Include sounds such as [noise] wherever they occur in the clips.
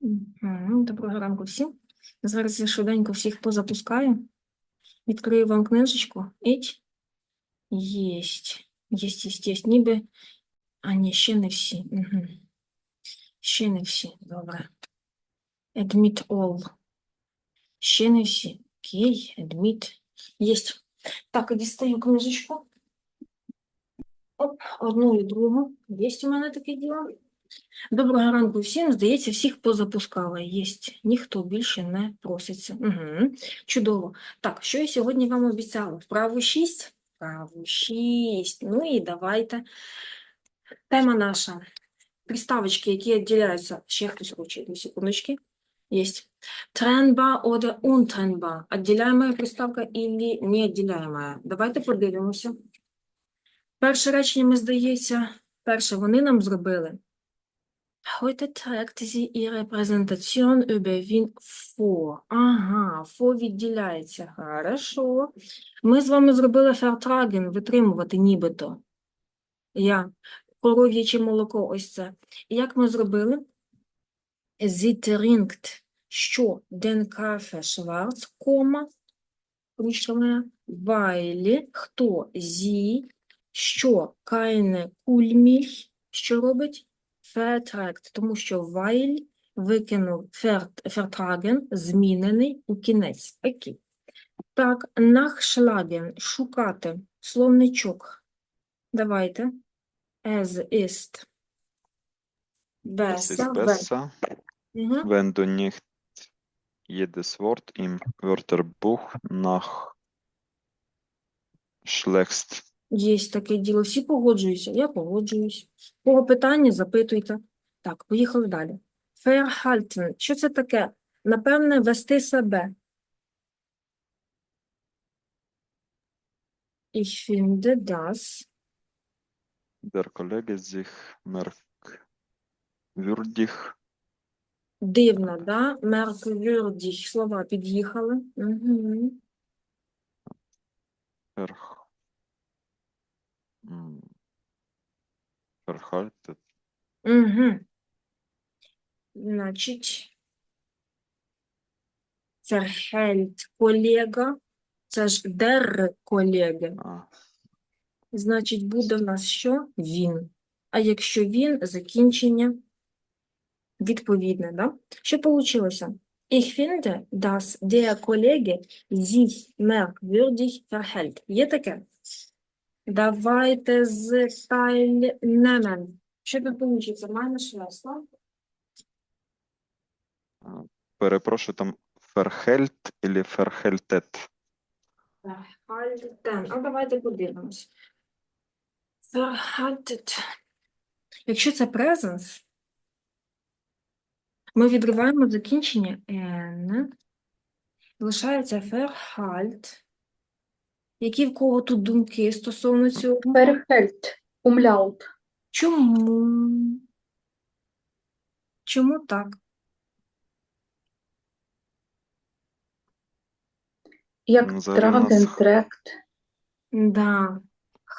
Мгм. Доброго ранку всім. Зараз я швиденько всіх позапускаю. Відкрию вам книжечку. Іть. Єсть. Єсть, єсть, єсть. Ніби. А ні, ще не всі. Угу. Ще не всі. Добре. Admit all. Ще не всі. Окей, admit. Єсть. Так, дістаю книжечку. Оп, одну і другу. Єсть у мене таке діло. Доброго ранку всім. Здається, всіх позапускала. Єсть. Ніхто більше не проситься. Угу. Чудово. Так, що я сьогодні вам обіцяла? Вправу 6? Вправу 6. Ну і давайте. Тема наша. Приставочки, які відділяються. Ще хтось хоче, дві секундочки. Есть. Trennbar oder untrennbar. Отделяемая приставка или неотделяемая. Давайте подивимося. Перше речення, ми здається, перше вони нам зробили. Heute trägt sie ihre Präsentation über Wien vor. Ага, vor відділяється. Хорошо. Ми з вами зробили vertragen, витримувати нібито. Я. Коров'яче молоко, ось це. Як ми зробили? Trinkt, що Kaffee schwarz, кома, ручка моя, weil, хто, sie, що keine Kuhlmilch, що робить? Verträgt, тому що weil викинув vert, vertragen, змінений у кінець. Окей. Так, nachschlagen, шукати, словничок. Давайте. Es ist Es ist besser, wenn- wenn du nicht jedes Wort im Wörterbuch nachschlägst. Є таке діло. Всі погоджуються. Я погоджуюсь. Кого питання, запитуйте. Так, поїхали далі. Verhalten. Що це таке? Напевне, вести себе. Ich finde das Der Kollege sich merkwürdig дивно, да? Merkwürdig. Слова під'їхали. Угу. м, verhalten. Угу. Значить, verhält колега. Це ж der колега. А, Значить, буде в нас що? Він. А якщо він, закінчення відповідне, да? Що вийшло? Ich finde, dass der Kollege sich merkwürdig verhält. Є таке? Давайте з teilnehmen. Що тут вийде? Meine Schwester. перепрошую, там verhält или verhältet? Verhalten. А давайте подивимось. Verhalten. Якщо це presence, ми відриваємо закінчення n. Лишається verhalt. Які в кого тут думки стосовно цього? Verhält, Umlaut. Чому? Чому так? Як Ну, взагалі у нас. Да.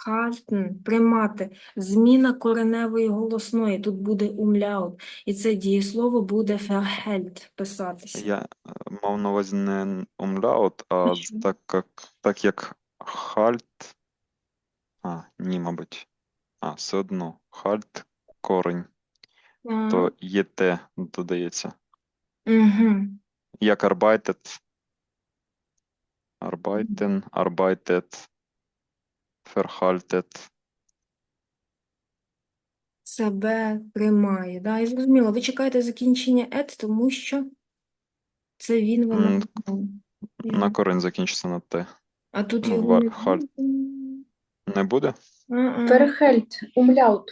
Halten, приймати. Зміна кореневої голосної. Тут буде умляут. І це дієслово буде verhält писатися. Я е, мав на увазі не umlaut, а з- так як, так як halt. А, ні, мабуть. А, все одно. Halt корень, А, то єт додається. Угу. Як arbeitet. Arbeiten, arbeitet, verhaltet. Себе приймає. Да? І зрозуміло, ви чекаєте закінчення «ет», тому що це він вона. М, вона. На корень закінчиться на Т. А тут ну, його ва- не буде. Не буде? А-а. Verhält, Umlaut.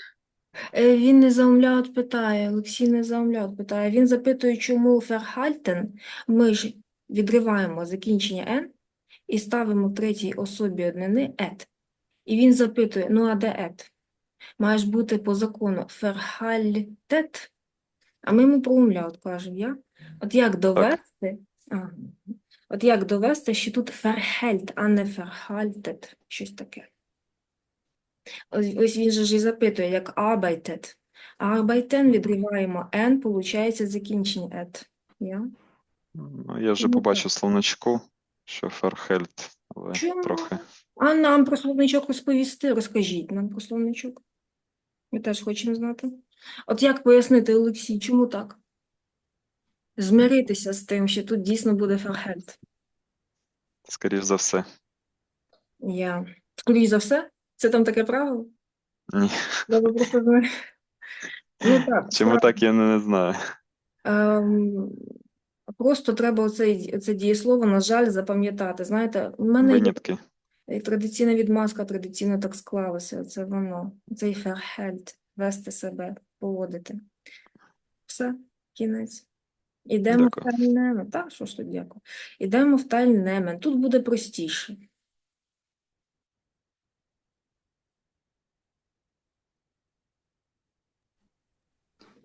Е, Він не заумляут питає, Олексій не заумляут питає. Він запитує, чому verhalten. Ми ж відриваємо закінчення «н» і ставимо в третій особі однини «ет». І він запитує, ну а де «ет»? Має ж бути по закону verhaltet. А ми йому про умляут кажемо, я? От як довести? А, от як довести, що тут verhält, а не verhaltet, щось таке. Ось, ось він же ж і запитує, як arbeitet. Arbeiten відриваємо N, получається закінчення et. Я? Ну, я вже Ну, побачив словничку, що ферхельт, але Чому? трохи. А нам про словничок розповісти, розкажіть нам про словничок. Ми теж хочемо знати. От як пояснити, Олексій, чому так? Змиритися з тим, що тут дійсно буде ферхельт. Скоріш за все. Я. Скоріше за все, це там таке правило? Ні. Треба просто. Ну так, Чому так, я не, не знаю. ем, просто треба оце, оце дієслово, на жаль, запам'ятати. Знаєте, в мене є Винятки. і традиційна відмазка, традиційно так склалося. Це воно, цей ферхельт, вести себе, поводити. Все, кінець. Ідемо в Дякую. тайнемен. Так, що ж тут дякую. Ідемо в тайнемен. Тут буде простіше.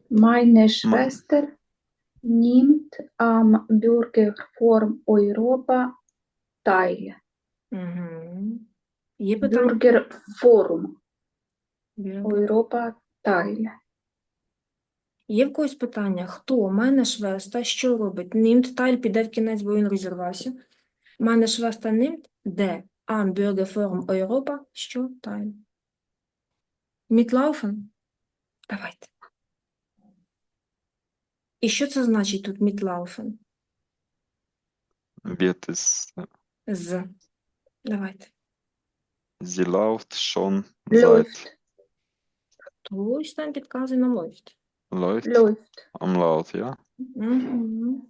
Meine Schwester nimmt am Bürgerforum Europa teil. Угу. Є питання? Bürgerforum Бюргер. Europa teil. Є в когось питання? Хто? Мене швеста, що робить? Німт тайль піде в кінець, бо він розірвався. Мене швеста німт, де? Am Bürgerforum Europa, що тайль? Мітлауфен? Давайте. І що це значить тут мітлауфен? Wird es З. Давайте. sie läuft schon seit Хтось там підказує нам лофт. Läuft Läuft. am Laut, ja? Угу.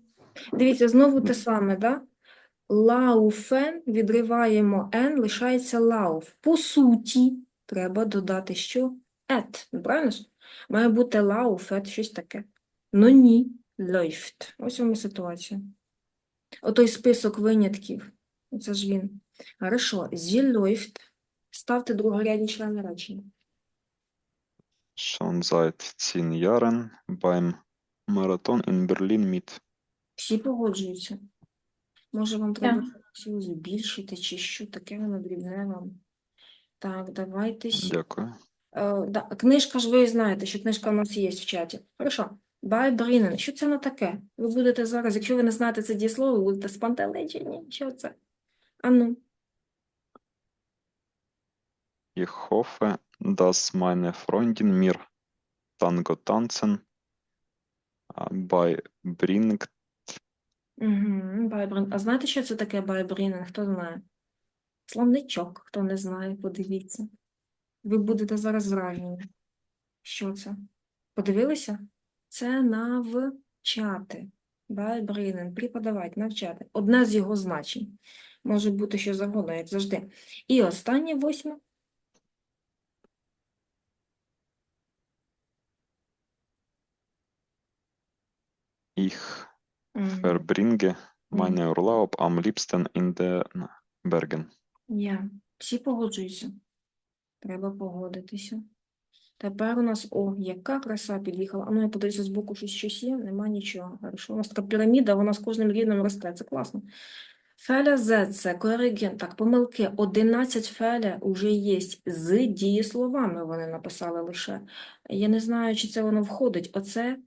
Дивіться, знову те саме, да? Лауфен, відриваємо N, лишається лауф. По суті, треба додати що? Ет. Правильно ж? Має бути лауф, ет, щось таке. Ну ні, läuft. Ось вам і ситуація. Отой список винятків. Це ж він. Хорошо. Sie läuft. Ставте другорядні члени речення. Schon seit zehn Jahren beim Marathon in Berlin mit. Всі погоджуються. Може, вам треба цю збільшити, чи що таке воно дрібне вам. Так, давайте. сі- Дякую. Е, да, книжка ж ви знаєте, що книжка у нас є в чаті. Хорошо. Байбрінен. Що це воно таке? Ви будете зараз, якщо ви не знаєте це дієслово, ви будете спантеличені. Що це? Ану. Ich hoffe, dass meine Freundin mir Tango tanzen beibringt. Угу, байбрін. А знаєте, що це таке байбрінен? Хто знає? Словничок, хто не знає, подивіться. Ви будете зараз вражені. Що це? Подивилися? Це навчати. Байбрінен, преподавати, навчати. Одне з його значень. Може бути що завгодно, як завжди. І останнє восьме. Ich verbringe Мгм. meinen Urlaub am liebsten in den Bergen. Я. Всі погоджуються. Треба погодитися. Тепер у нас, о, яка краса під'їхала. А ну я подивлюся з боку, щось, щось є, нема нічого. Хорошо. У нас така піраміда, вона з кожним рівнем росте. Це класно. Феля З, це кореген. Так, помилки. 11 феля вже є. З дієсловами вони написали лише. Я не знаю, чи це воно входить. Оце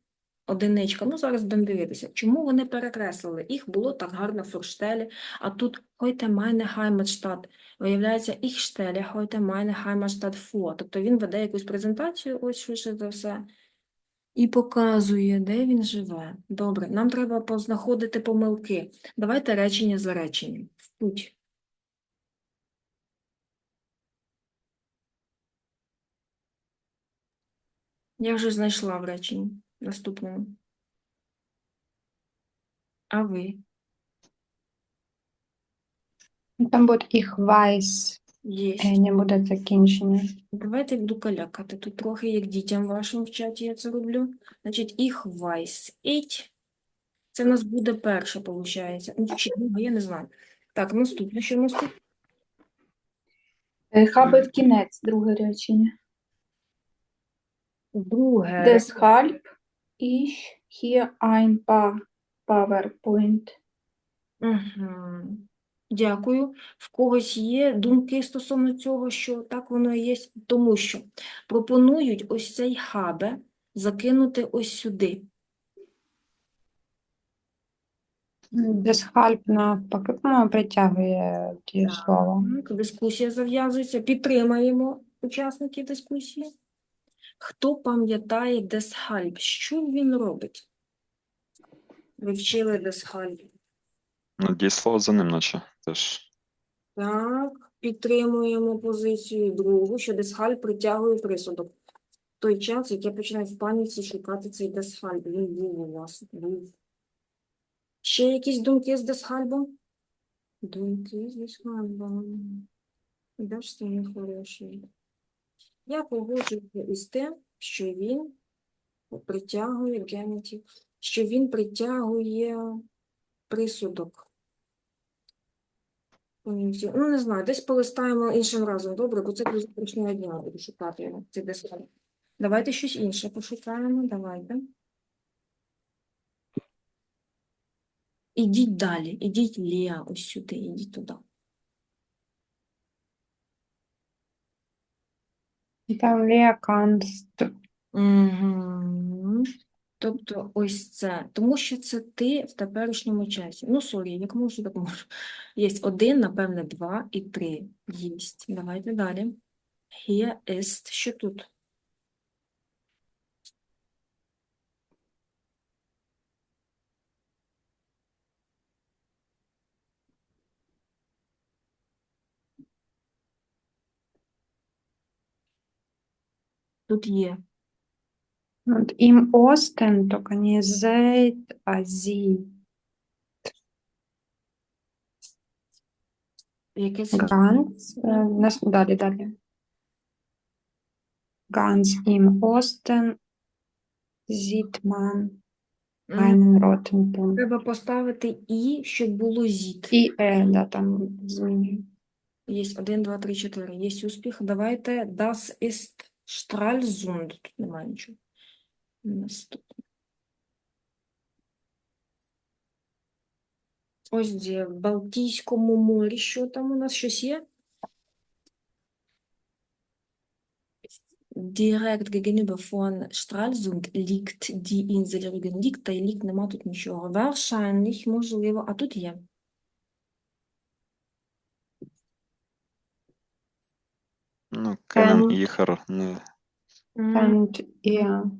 одиничка. Ну, зараз будемо дивитися. Чому вони перекреслили? Їх було так гарно в форштелі, а тут heute meine Heimatstadt. Виявляється, ich stelle heute meine Heimatstadt vor. Тобто він веде якусь презентацію, ось швидше за все, і показує, де він живе. Добре, нам треба познаходити помилки. Давайте речення за реченням. В путь. Я вже знайшла в реченні наступному. А ви? Там буде ich weiß, Є. е, не буде закінчення. Давайте я буду калякати тут трохи, як дітям вашим в чаті я це роблю. Значить, ich weiß ich. Це в нас буде перше, виходить. Ну, чи друге, я не знаю. Так, наступне, що в нас тут? Е, кінець, друге речення. Друге. Deshalb ich hier ein paar PowerPoint. Угу. Дякую. В когось є думки стосовно цього, що так воно і є? Тому що пропонують ось цей хабе закинути ось сюди. Deshalb навпаки, по-моєму, притягує дієслово. Так, Дискусія зав'язується. Підтримаємо учасників дискусії. Хто пам'ятає Десхальб? Що він робить? Ви вчили Десхальб. Ну, дієслово за ним, наче теж. Так, підтримуємо позицію другу, що Десхальб притягує присудок. В той час, як я починаю в паніці шукати цей Десхальб, він був у вас. Був. Ще якісь думки з Десхальбом? Думки з Десхальбом. Де ж це мій хороший? Я погоджуюся із тим, що він притягує генетів, що він притягує присудок. Ну, не знаю, десь полистаємо іншим разом, добре, бо це до дня буду шукати цей десхальб. Давайте щось інше пошукаємо, давайте. Ідіть далі, ідіть Ліа, ось сюди, ідіть туди. Там ліаканст. Угу. Тобто ось це. Тому що це ти в теперішньому часі. Ну, сорі, як можу, так можу. Є один, напевне, два і три. Єсть. Давайте далі. Hier ist. Що тут? Тут є. Und im Osten organisiert sie Яке ganz, е, нас- далі, далі. Ganz im Osten sieht man einen roten Punkt. Треба поставити і, щоб було зіт. І е, да, там змінює. Є один, два, три, чотири. Є успіх. Давайте das ist Stralsund. Тут немає нічого. Наступне. Ось де в Балтійському морі. Що там у нас щось є? Direkt gegenüber von Stralsund liegt die Insel Rügen. Liegt, та liegt, нема тут нічого. Wahrscheinlich, можливо, а тут є. Ну, Кенен Ем. і Їхар не. And ihr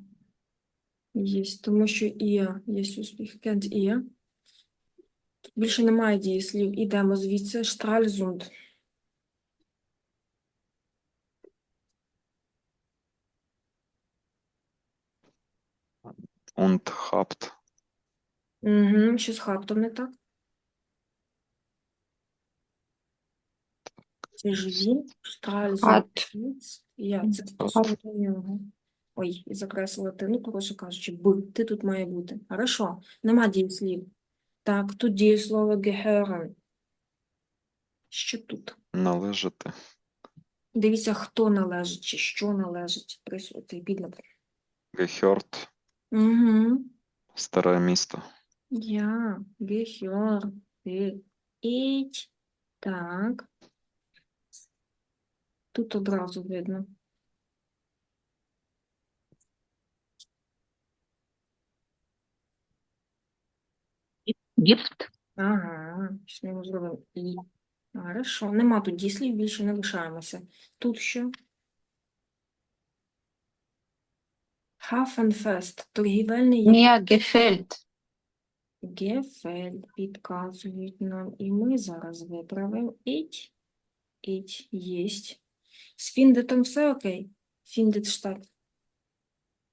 Є, тому що Ія є успіх. Кент Ія. Тут більше немає дієслів. Ідемо звідси. Штральзунд. und habt. Угу. Що з хаптом не так? Це ж він. Я. Це стосовно нього. Ой, і закреслила ти. Ну, коротше кажучи, б. Ти тут має бути. Хорошо. Нема дієслів. Так, тут дієслово gehören. Що тут? Належати. Дивіться, хто належить чи що належить. Прису- Цей підмет. Гехерт, Угу. старе місто. Я, gehört, ich. Так. Тут одразу видно. Gibt. Ага, щось ми зробимо і. Хорошо. Нема тут дієслів, більше не лишаємося. Тут що? Hafenfest, торгівельний Mir gefällt. Гефель підказують нам, і ми зараз виправимо іть. Іть єсть. З фіндетом все окей? Фіндет штат.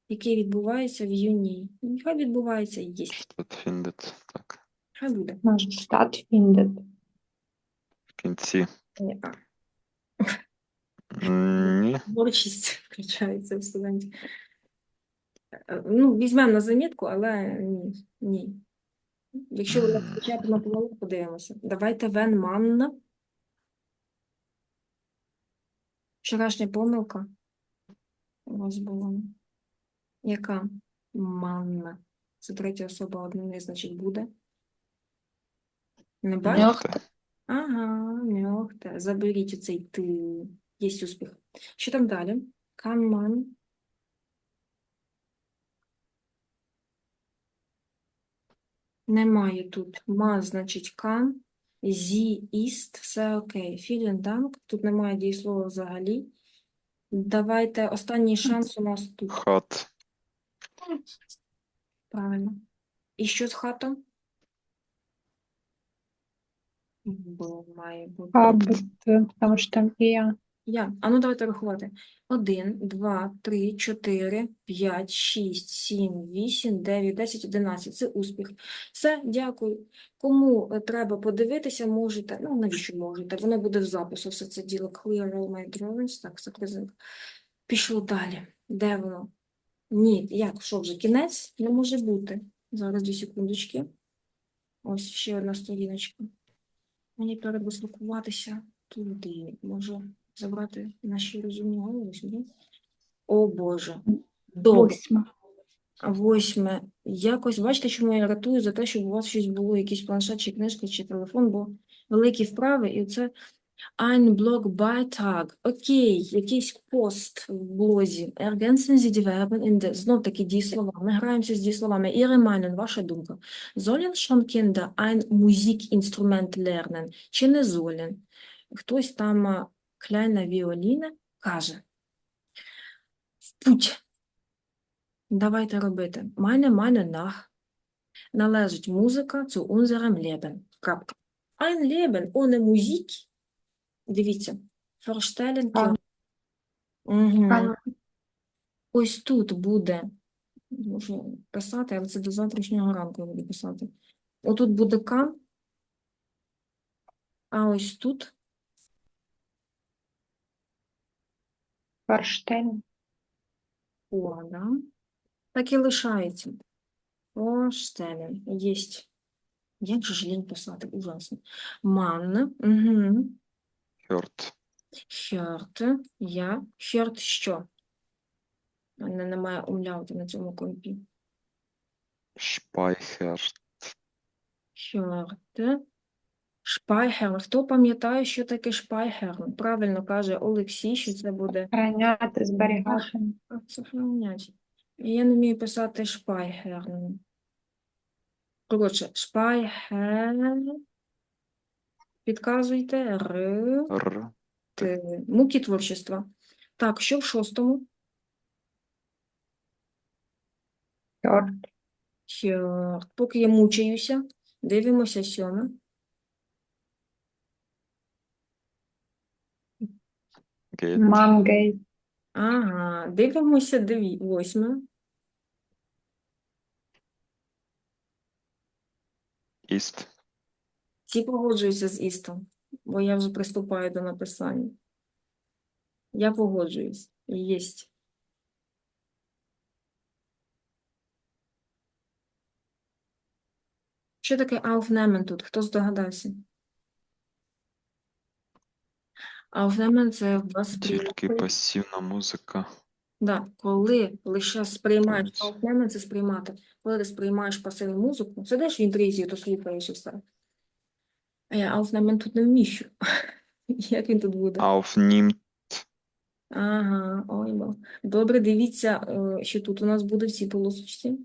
Який відбувається в юні. Нехай відбувається єсть. Статфіндет. Так. Хай буде. может stattfindet. В кінці. Ні. Творчість включається в студентів. Е, Ну, візьмемо на замітку, але ні. ні. Якщо ви включати на помилку, подивимося. Давайте Вен Манна. Вчорашня помилка у вас була. Яка? Манна. Це третя особа однини, значить, буде. Не бачите? Ага, мьохте. Заберіть оцей ти. Єсть успіх. Що там далі? Man. Немає тут. Ма, значить, kann. Sie ist. Все окей. Vielen Dank. Тут немає дієслова взагалі. Давайте останній шанс у нас тут. Хат. Правильно. І що з хатом? Бо має бути. Абут, потому что там и я. Я. А ну давайте рахувати. Один, два, три, чотири, п'ять, шість, сім, вісім, дев'ять, десять, одинадцять. Це успіх. Все, дякую. Кому е, треба подивитися, можете. Ну, навіщо можете? Воно буде в запису, все це діло. Clear all my drawings. Так, закризив. Пішло далі. Де воно? Ні, як, що вже, кінець? Не може бути. Зараз дві секундочки. Ось ще одна сторіночка. Мені передислокуватися туди. Може забрати наші розумні голови сюди. О Боже. Добре. Восьма. Восьме. Якось, бачите, чому я ратую за те, щоб у вас щось було, якийсь планшет, чи книжка, чи телефон, бо великі вправи, і це ein Blogbeitrag. Окей, якийсь пост в блозі. Ergänzen Sie die Verben in the... Знов таки дієслова. Ми граємося з дієсловами. Ihre Meinung, ваша думка. Sollen schon Kinder ein Musikinstrument lernen? Чи не sollen? Хтось там а, kleine Violine каже. В путь. Давайте робити. Meine Meinung nach належить музика zu unserem Leben. Крапка. Ein Leben ohne Musik. Дивіться. Verstellen А. können. Мгм. А. Ось тут буде, можу писати, але це до завтрашнього ранку я буду писати. Отут буде кан, а ось тут Форштейн. о. Так і лишається. Vorstellen. Єсть. Як же ж лінь писати? Ужасно. Man. Угу. Херт. Hört. Я. Hört що? У мене немає умляути на цьому компі. Шпайхер. Hört. Speichern. Хто пам'ятає, що таке Speichern? Правильно каже Олексій, що це буде Храняти, зберігати. сохранять. Я не вмію писати Speichern. Коротше, Speichern. Підказуйте. Р. Р. Т. Муки творчества. Так, що в шостому? Хьорт. Hört. Поки я мучаюся, дивимося сьоме. Гейт. Мангей. Ага, дивимося деві... восьме. Іст. Всі погоджуються з істом, бо я вже приступаю до написання. Я погоджуюсь. Єсть. Що таке aufnehmen тут? Хто здогадався? Aufnehmen – це Тільки восприймати. пасивна музика. Да, коли лише сприймаєш Ось. aufnehmen – це сприймати. Коли ти сприймаєш пасивну музику, сидиш в інтризі, то слухаєш і все. А я aufnehmen тут не вміщу. [laughs] Як він тут буде? Aufnimmt. Ага, ой, бо. Добре, дивіться, е, що тут у нас буде в цій полосочці.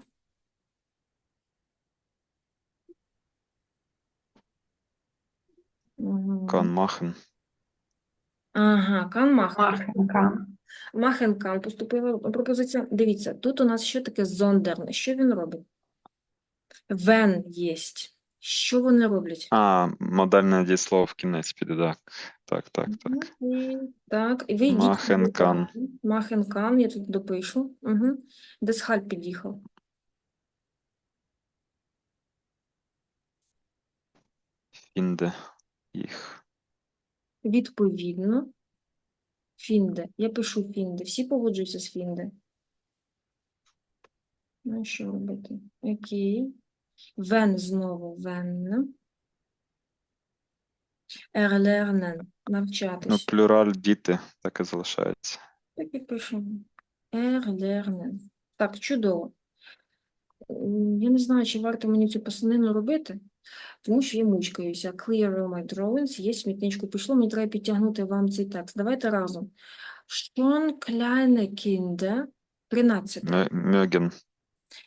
Kann machen. Ага, kann machen. Махенка. Machen. Поступила пропозиція. Дивіться, тут у нас що таке зондерне? Що він робить? When єсть. Що вони роблять? А, модальне дієслово в кінець піде, так. Так, так, так. І, так, і ви йдіть. Machen kann, я тут допишу. Угу. Десхаль під'їхав. Фінде. Їх. Відповідно, фінде. Я пишу фінде. Всі погоджуються з фінде. Ну, що робити? Окей. Вен знову вен. Erlernen. Ну, плюраль діти, так і залишається. Так і пишемо. Erlernen. Так, чудово. Я не знаю, чи варто мені цю писанину робити. Тому що я мучкаюся. Clear all my drawings, є смітничку пішло, мені треба підтягнути вам цей текст. Давайте разом. Schon kleine Kinder, 13. Мö- Mögen.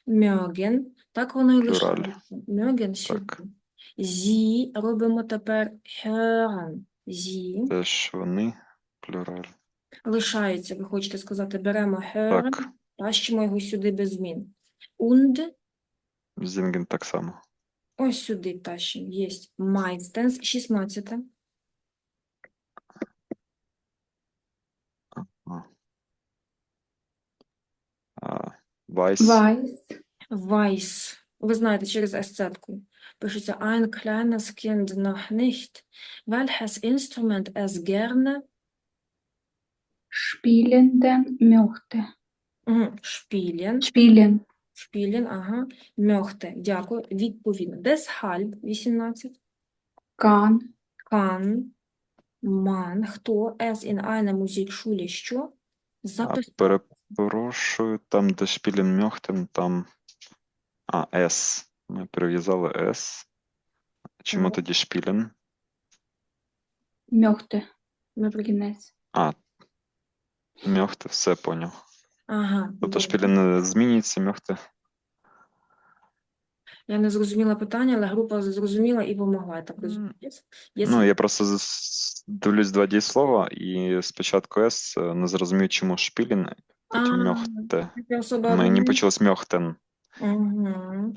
Mögen, так воно і Плюраль. лишається. Mögen сюди. Sie робимо тепер hören. Sie Теж вони. Плюраль. лишається, ви хочете сказати, беремо hören, Так. тащимо його сюди без змін. Und Зінген так само. Ось сюди тащимо. Єсть meistens, 16. А, Weiß. Weiß. Weiß. Ви знаєте, через есцетку. Пишеться ein kleines Kind noch nicht. Welches Instrument es gerne Spielenden möchte. Spielen. Spielen. Spielen, ага. Möchte. Дякую. Відповідно. Deshalb, 18. Kann. Kann man, хто es in einer Musikschule, що? А, перепрошую, там, де Шпілін Мьохтен, там. А, С. Ми прив'язали С. Чому Ага. тоді Шпілін? Ми Кінець. А, Мьохте, все поняв. Ага. Тобто добре. Шпілін не змінюється, Мьохте. Я не зрозуміла питання, але група зрозуміла і допомогла. Я так розумію. Ну, я просто дивлюсь два дієслова, і спочатку С е, не зрозумів, чому Шпілін, потім Мьохте. Мені почалось Мьохтен. Угу.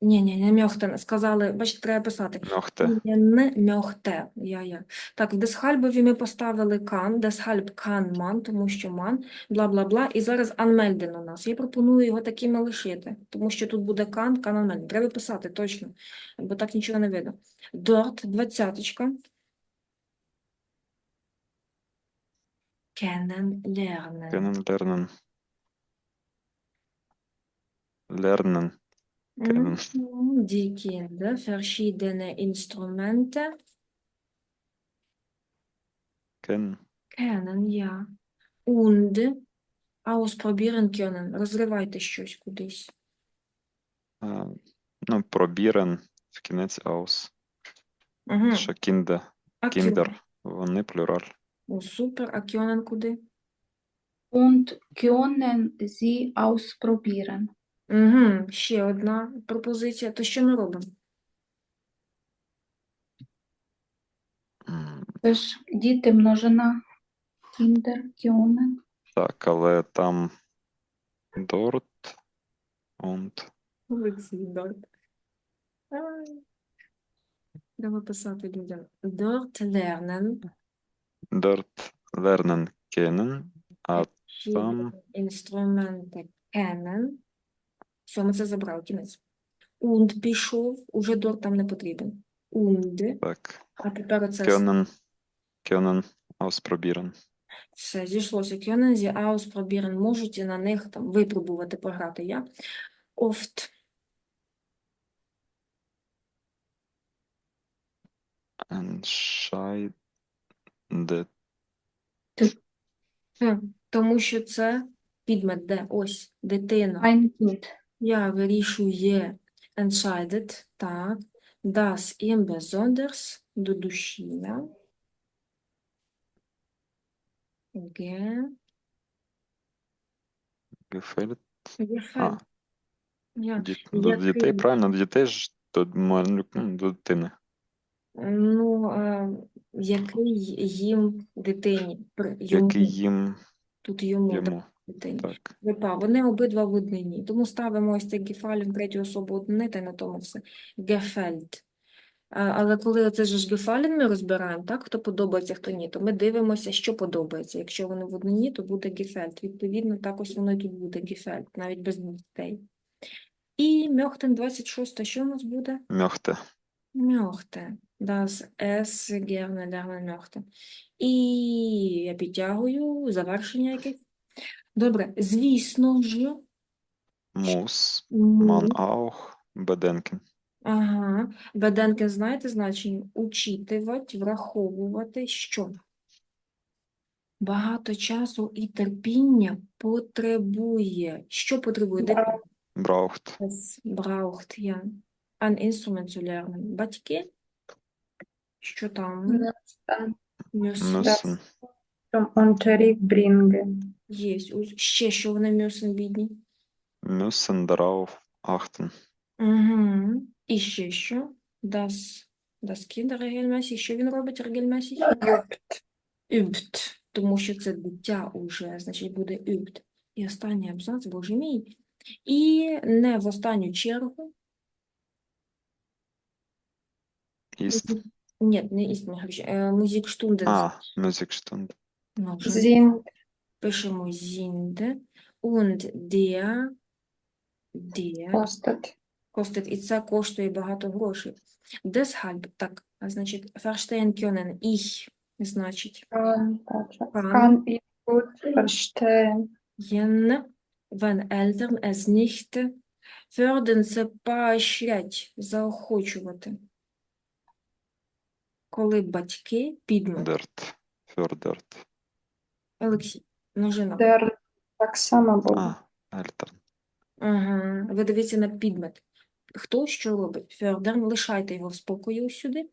Ні, ні, не мьохтен. Сказали, бачите, треба писати. Мьохте. Не мьохте. Я, я. Так, в десхальбові ми поставили кан, десхальб кан ман, тому що ман, бла-бла-бла. І зараз анмельден у нас. Я пропоную його такими лишити, тому що тут буде кан, кан анмельден. Треба писати точно, бо так нічого не видно. Дорт, двадцяточка. Кенен, лернен. Кенен, лернен. Kennen. Mhm, Die Kinder verschiedene Instrumente Кен. kennen, ja. Und ausprobieren können. Розривайте щось кудись. А, Ну, пробірен. В кінець аус. Угу. Що. А Кіндер. Вони плюраль. О, супер. А können куди? Und können Sie ausprobieren. Угу. Ще одна пропозиція. То що ми робимо? М, Це ж діти множина. Kinder, können. Так, але там дорт. Und. Олексій, Дорт. Ай. Треба писати людям. Dort lernen Dort lernen kennen. А Там. інструменти kennen. Все, ми це забрали, кінець. Und пішов, уже дор там не потрібен. Und, так. а тепер оце Können. Können. Ausprobieren. все зійшлося. Können Sie ausprobieren, можете на них там випробувати, пограти, я. Oft, Entscheidet. Тому що це підмет, де, ось, дитина. Ein Kind. Я вирішує entscheidet, так, das ihm besonders до душі. Ge, Gefällt. Gefällt. Ді- до Який- дітей, правильно, до дітей ж до малюк, ну, до дитини. Ну, е, який їм дитині, йому, Який їм тут йому, йому. Так. Випа, вони обидва в однині, тому ставимо ось цей гефалін третю особу однини, та й на тому все. Гефельд. Але коли оце ж гефалін ми розбираємо, так, хто подобається, хто ні, то ми дивимося, що подобається. Якщо вони в однині, то буде гефельд. Відповідно, так ось воно і тут буде гефельд, навіть без дітей. І Мьохтен 26, що у нас буде? Мьохте. Мьохте. Das es gerne lernen möchte. І я підтягую завершення якесь. Добре, звісно ж, Мус. му- Man auch. Ага. Беденки, знаєте значення? Учитувати, враховувати, що багато часу і терпіння потребує. Що потребує? Дитина? Braucht. Es braucht, ja. ein Instrument zu lernen. Батьки, що там? Müssen. Müssen. Zum Unterricht bringen. Є. Ось Ще що вони müssen, бідні? Müssen darauf achten. Угу. І ще що? Das, das Kinder regelmäßig. Що він робить regelmäßig? Übt. Übt. Тому що це дитя уже, значить буде übt. І останній абзац, боже мій. І не в останню чергу. Ist. Ні, не істинні гроші. Е, Музикштунден. А, Musikstunde. Ну, вже Sind. Пишемо sind. Und der, der Kostet. костить, і це коштує багато грошей. Deshalb, так, а значить, verstehen können, ich, значить, Kann, warte. Kann. Kann ich gut verstehen. jen, wenn Eltern es nicht fördern, це поощрять, заохочувати. Коли батьки підмет. Fördert. Fördert. Олексій, множина. Der так само буде. А, Eltern. Ага. Ви дивіться на підмет. Хто що робить? Фьордерн, лишайте його в спокої ось сюди,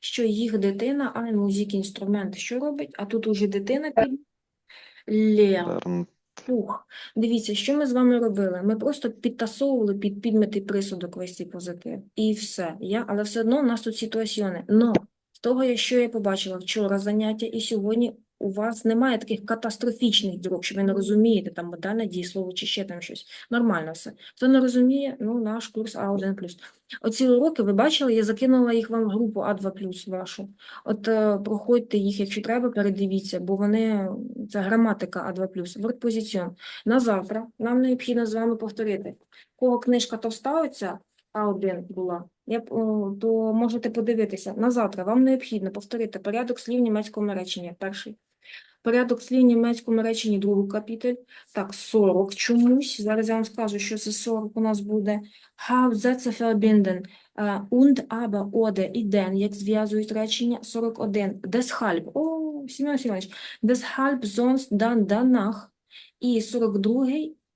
що їх дитина, а музик інструмент що робить, а тут уже дитина під Лєр. Lernt. Ух. Дивіться, що ми з вами робили? Ми просто підтасовували під підметий присудок весь цей позитив. І все. Я, але все одно у нас тут ситуаціони. Но з того, що я побачила вчора заняття і сьогодні, у вас немає таких катастрофічних дірок, що ви не розумієте, там модальне дієслово чи ще там щось. Нормально все. Хто не розуміє, ну, наш курс А1+. Оці уроки, ви бачили, я закинула їх вам в групу А2+, вашу. От е, проходьте їх, якщо треба, передивіться, бо вони, це граматика А2+, вордпозиціон. На завтра нам необхідно з вами повторити. Кого книжка товста оця, А1 була, то можете подивитися. На завтра вам необхідно повторити порядок слів німецького речення, перший. Порядок слів німецькому реченні, другий капітель. Так, 40 чомусь. Зараз я вам скажу, що це 40 у нас буде. Hauptsätze verbinden. Е, Und, aber, oder і den, як зв'язують речення. 41. Deshalb. О, Семен Семенович. Deshalb, sonst, dann, danach. І 42.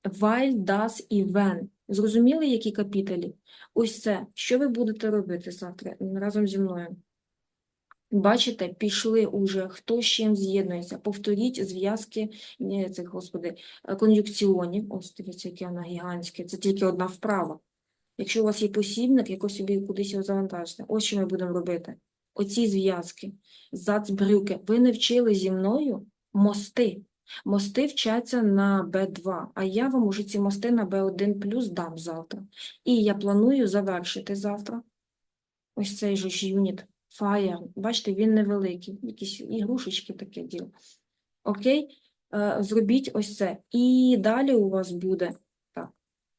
Weil, das і when. Зрозуміли, які капітелі? Ось це. Що ви будете робити завтра разом зі мною? Бачите, пішли уже, хто з чим з'єднується. Повторіть зв'язки цих, господи, кон'юкціонів. Ось дивіться, яке воно гігантське. Це тільки одна вправа. Якщо у вас є посібник, якось собі кудись його завантажте. Ось що ми будемо робити. Оці зв'язки. Зацбрюки. Ви не вчили зі мною мости. Мости вчаться на Б2, а я вам уже ці мости на Б1 плюс дам завтра. І я планую завершити завтра. Ось цей же ж юніт. Fire. Бачите, він невеликий. Якісь ігрушечки таке діло. Окей? Е, Зробіть ось це. І далі у вас буде так,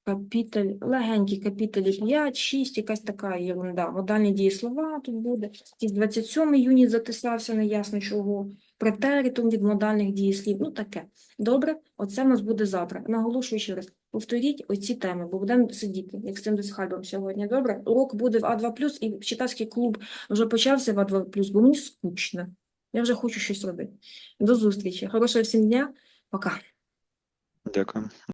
капітель, легенькі капітелі 5, 6, якась така єрунда. Модальні дієслова тут буде. Якийсь 27 юніт затисався, неясно чого. Претеритум від модальних дієслів. Ну, таке. Добре? Оце в нас буде завтра. Наголошую ще раз. Повторіть оці теми, бо будемо сидіти, як з цим дисхальбом сьогодні. Добре? Урок буде в А2+, і читацький клуб вже почався в А2+, бо мені скучно. Я вже хочу щось робити. До зустрічі. Хорошого всім дня. Пока. Дякую.